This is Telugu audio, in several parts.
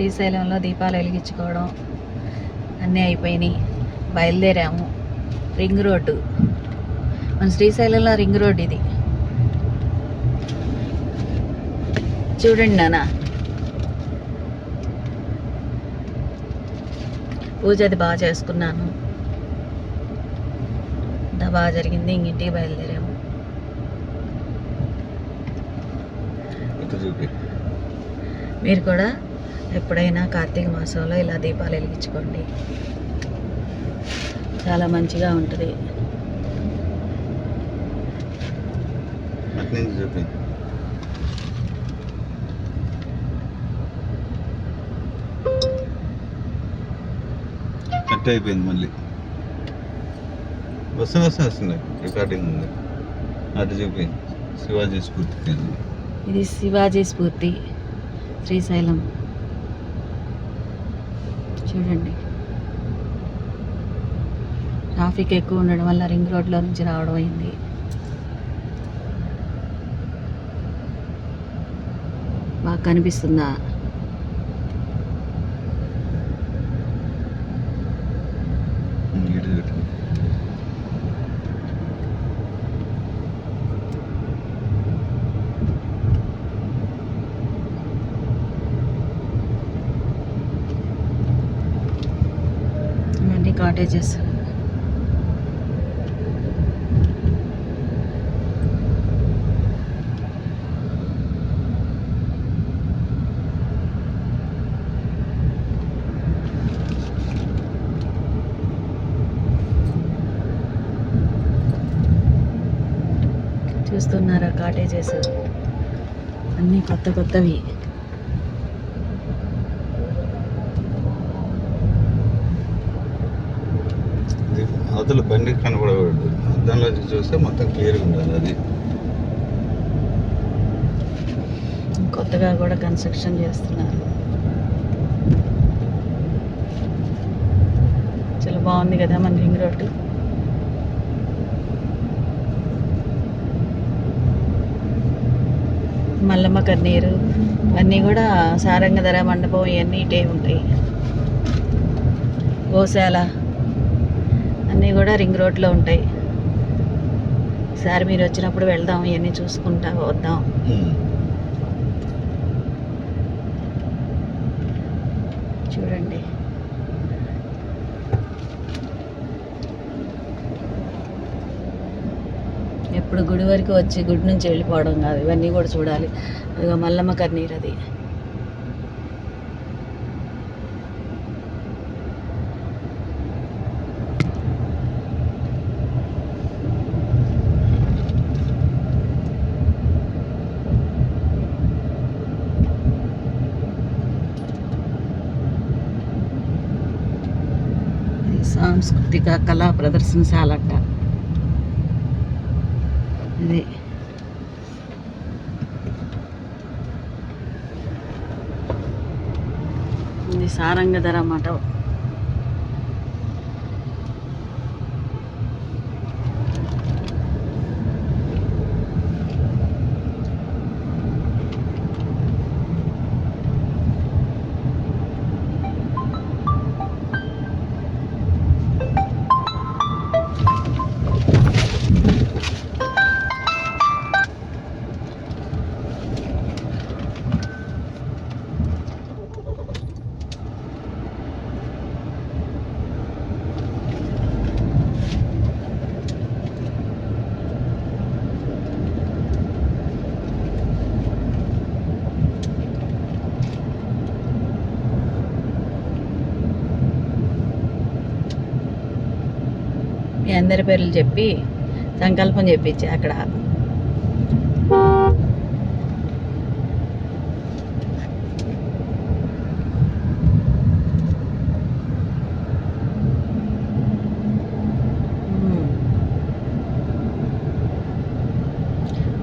శ్రీశైలంలో దీపాలు వెలిగించుకోవడం అన్నీ అయిపోయినాయి. బయలుదేరాము. Ring road. మన శ్రీశైలంలో రింగ్ రోడ్ ఇది. చూడండి నాన్న. పూజ అది బాగా చేసుకున్నాను. అంతా బాగా జరిగింది. ఇంటికి బయలుదేరాము. మీరు కూడా ఎప్పుడైనా కార్తీక మాసంలో ఇలా దీపాలు వెలిగించుకోండి. చాలా మంచిగా ఉంటుంది. కట్ అయిపోయింది మళ్ళీ. వస్తుంది వస్తుంది వస్తుంది రికార్డింగ్ ఉంది. అటు చూపి. శివాజీ స్ఫూర్తి. ఇది శివాజీ స్ఫూర్తి. శ్రీశైలం. చూడండి ట్రాఫిక్ ఎక్కువ ఉండడం వల్ల రింగ్ రోడ్లో నుంచి రావడం అయింది. బాగా కనిపిస్తుందా ఉమ్, ఇటు చూస్తున్నారా కాటేజెస్ అన్నీ కొత్త కొత్తవి. మధ్యలో బండి కనపడకూడదు అద్దంలో చూస్తే మొత్తం క్లియర్గా ఉండాలి అది. కొత్తగా కూడా కన్స్ట్రక్షన్ చేస్తున్నారు. చాలా బాగుంది కదా మన రింగ్ రోడ్డు. మల్లమ్మ కన్నీరు అన్నీ కూడా సారంగధర మండపం ఇవన్నీ ఇటే ఉంటాయి. గోశాల. అన్నీ కూడా రింగ్ రోడ్లో ఉంటాయి. ఈసారి మీరు వచ్చినప్పుడు వెళ్దాం ఇవన్నీ చూసుకుంటా వద్దాం. చూడండి. ఎప్పుడు గుడి వరకు వచ్చి గుడి నుంచి వెళ్ళిపోవడం కాదు ఇవన్నీ కూడా చూడాలి. మల్లమ్మ కన్నీరు అది ఇది సాంస్కృతిక కళా ప్రదర్శనశాలంట ఇది. ఇది సారంగధర మఠం. అందరి పేర్లు చెప్పి సంకల్పం చెప్పించి అక్కడ.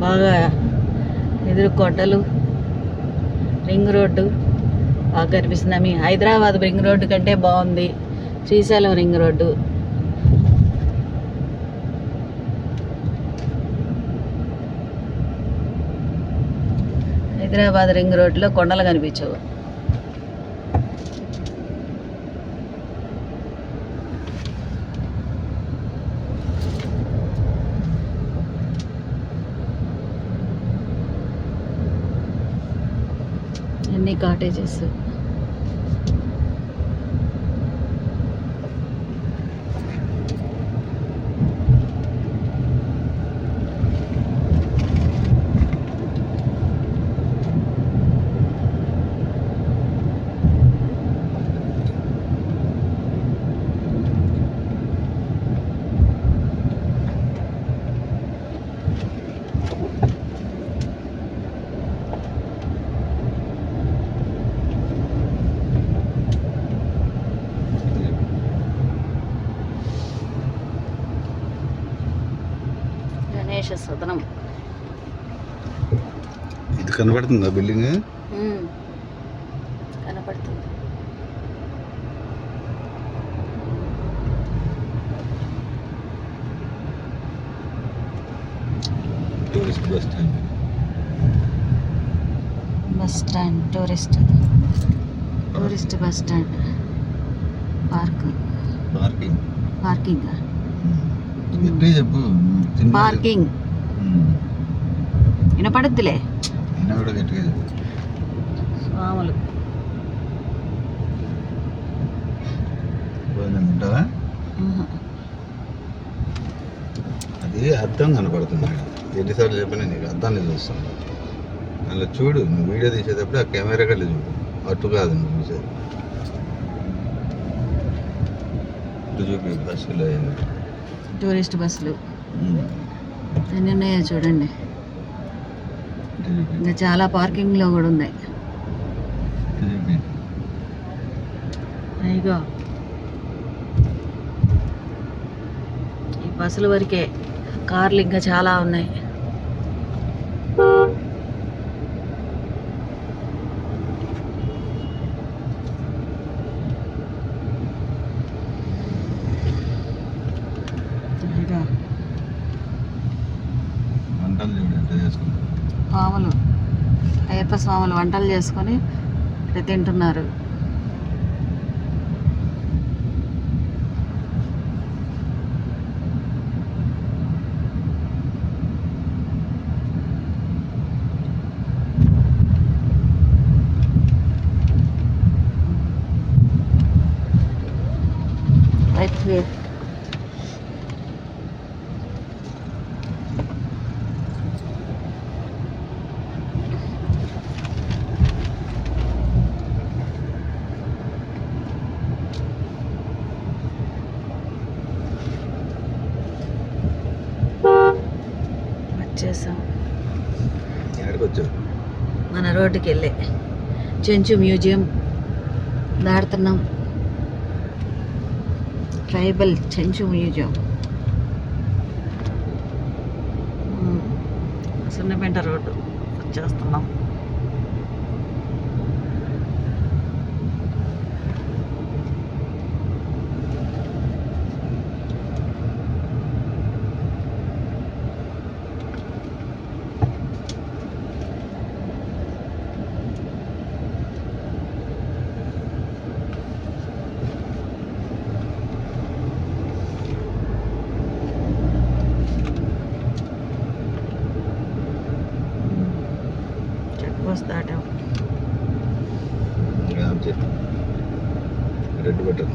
బాగా ఎదురు కొండలు రింగ్ రోడ్డు బాగా కనిపిస్తుంది మీ హైదరాబాద్ రింగ్ రోడ్డు కంటే బాగుంది. Srisailam ring road. Hyderabad ring రోడ్లో కొండలు కనిపించవు. అన్ని కాటేజెస్. గణేష సదనం ఇది కనబడుతుందా బిల్డింగ్ ఉమ్. కనపడుతుంది tourist bus stand bus stand tourist tourist bus stand park parking parking గట్టిగా చెప్పు చిన్నగా పార్కింగ్. వినపడద్దులే కూడా గట్టిగా చెప్పు స్వాములు. అది అర్థం కనపడుతుంది మేడం ఎన్నిసార్లు చెప్పినా నీకు అర్థాన్ని చూస్తాను అలా చూడు నువ్వు వీడియో తీసేటప్పుడు ఆ కెమెరా కల్లి చూడు అటు కాదు నువ్వు చూసేది ఇటు చూపి బస్సులో అయింది టూరిస్ట్ బస్సులు. అన్నీ ఉన్నాయో చూడండి. ఇంకా చాలా పార్కింగ్లో కూడా ఉన్నాయి. అయిగో ఈ బస్సుల వరకే కార్లు ఇంకా చాలా ఉన్నాయి అయ్యో, వంటలు చూడు ఎట్లా చేసుకుంటా స్వాములు అయ్యప్ప స్వాములు వంటలు చేసుకొని ఇక్కడ తింటున్నారు. రైట్ రోడ్డుకి వెళ్ళే చెంచు మ్యూజియం దాడుతున్నాం ట్రైబల్ చెంచు మ్యూజియం. ఉమ్, సున్నపేంట రోడ్డు. వచ్చేస్తున్నాం. చెక్ దాటాం రెడ్ బటన్